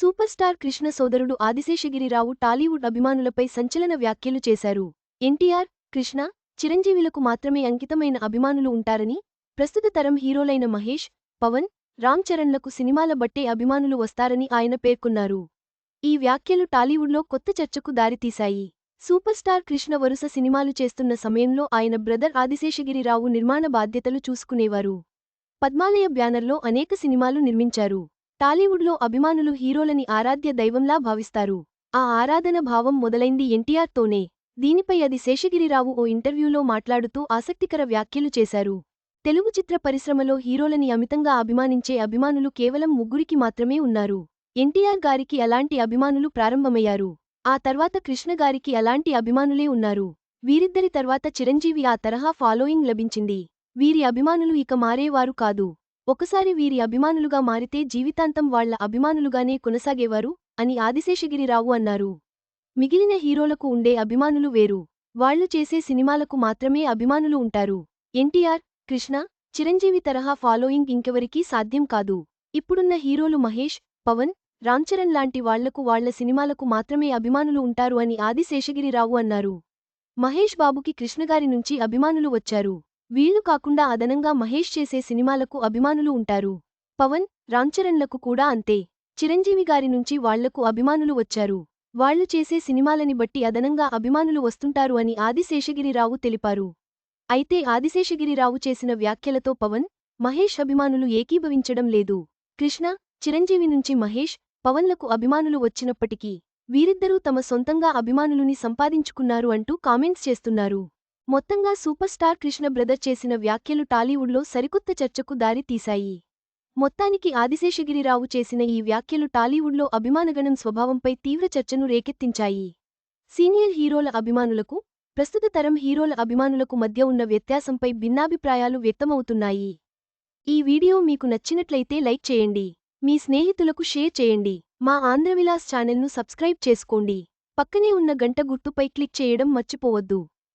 Super star Krishna సోదరుడు ఆదిశేషగిరిరావు టాలీవుడ్ అభిమానులపై సంచలన వ్యాఖ్యలు చేశారు. ఎన్టీఆర్ కృష్ణ చిరంజీవిలకు మాత్రమే అంకితమైన అభిమానులు ఉంటారని ప్రస్తుత తరం హీరోలైన మహేష్ పవన్ రామ్ చరణ్లకు సినిమాల బట్టే అభిమానులు వస్తారని ఆయన పేర్కొన్నారు. ఈ వ్యాఖ్యలు టాలీవుడ్లో కొత్త చర్చకు దారితీశాయి. సూపర్ స్టార్ కృష్ణ వరుస సినిమాలు చేస్తున్న సమయంలో ఆయన బ్రదర్ ఆదిశేషగిరిరావు నిర్మాణ బాధ్యతలు చూసుకునేవారు. పద్మాలయ బ్యానర్లో అనేక సినిమాలు నిర్మించారు. టాలీవుడ్లో అభిమానులు హీరోలని ఆరాధ్య దైవంలా భావిస్తారు. ఆ ఆరాధన భావం మొదలైంది ఎన్టీఆర్తోనే దీనిపై అది శేషగిరిరావు ఓ ఇంటర్వ్యూలో మాట్లాడుతూ ఆసక్తికర వ్యాఖ్యలు చేశారు. తెలుగు చిత్ర పరిశ్రమలో హీరోలని అమితంగా అభిమానించే అభిమానులు కేవలం ముగ్గురికి మాత్రమే ఉన్నారు. ఎన్టీఆర్ గారికి అలాంటి అభిమానులు ప్రారంభమయ్యారు. ఆ తర్వాత కృష్ణ గారికి అలాంటి అభిమానులే ఉన్నారు. వీరిద్దరి తర్వాత చిరంజీవి ఆ తరహా ఫాలోయింగ్ లభించింది. వీరి అభిమానులు ఇక మారేవారు కాదు. ఒకసారి వీరి అభిమానులుగా మారితే జీవితాంతం వాళ్ళ అభిమానులుగానే కొనసాగేవారు అని ఆదిశేషగిరిరావు అన్నారు. మిగిలిన హీరోలకు ఉండే అభిమానులు వేరు. వాళ్ళు చేసే సినిమాలకు మాత్రమే అభిమానులు ఉంటారు. ఎన్టీఆర్ కృష్ణ చిరంజీవి తరహా ఫాలోయింగ్ ఇంకెవరికీ సాధ్యం కాదు. ఇప్పుడున్న హీరోలు మహేష్ పవన్ రామ్చరణ్ లాంటి వాళ్ళకు వాళ్ళ సినిమాలకు మాత్రమే అభిమానులు ఉంటారు అని ఆదిశేషగిరిరావు అన్నారు. మహేష్ బాబుకి కృష్ణగారి నుంచి అభిమానులు వచ్చారు. వీళ్ళు కాకుండా అదనంగా మహేష్ చేసే సినిమాలకు అభిమానులు ఉంటారు. పవన్ రామ్చరణ్లకు కూడా అంతే. చిరంజీవి గారి నుంచి వాళ్ళకు అభిమానులు వచ్చారు. వాళ్ళు చేసే సినిమాలని బట్టి అదనంగా అభిమానులు వస్తుంటారు అని ఆదిశేషగిరిరావు తెలిపారు. అయితే ఆదిశేషగిరిరావు చేసిన వ్యాఖ్యలతో పవన్ మహేష్ అభిమానులు ఏకీభవించడం లేదు. కృష్ణ చిరంజీవి నుంచి మహేష్ పవన్లకు అభిమానులు వచ్చినప్పటికీ వీరిద్దరూ తమ సొంతంగా అభిమానులుని సంపాదించుకున్నారు అంటూ కామెంట్స్ చేస్తున్నారు. మొత్తంగా సూపర్ స్టార్ కృష్ణ బ్రదర్ చేసిన వ్యాఖ్యలు టాలీవుడ్లో సరికొత్త చర్చకు దారి తీశాయి. మొత్తానికి ఆదిశేషగిరిరావు చేసిన ఈ వ్యాఖ్యలు టాలీవుడ్లో అభిమానగణం స్వభావంపై తీవ్ర చర్చను రేకెత్తించాయి. సీనియర్ హీరోల అభిమానులకు ప్రస్తుత తరం హీరోల అభిమానులకు మధ్య ఉన్న వ్యత్యాసంపై భిన్నాభిప్రాయాలు వ్యక్తమవుతున్నాయి. ఈ వీడియో మీకు నచ్చినట్లయితే లైక్ చేయండి. మీ స్నేహితులకు షేర్ చేయండి. మా ఆంధ్రవిలాస్ ఛానల్ను సబ్స్క్రైబ్ చేసుకోండి. పక్కనే ఉన్న గంట గుర్తుపై క్లిక్ చేయడం మర్చిపోవద్దు.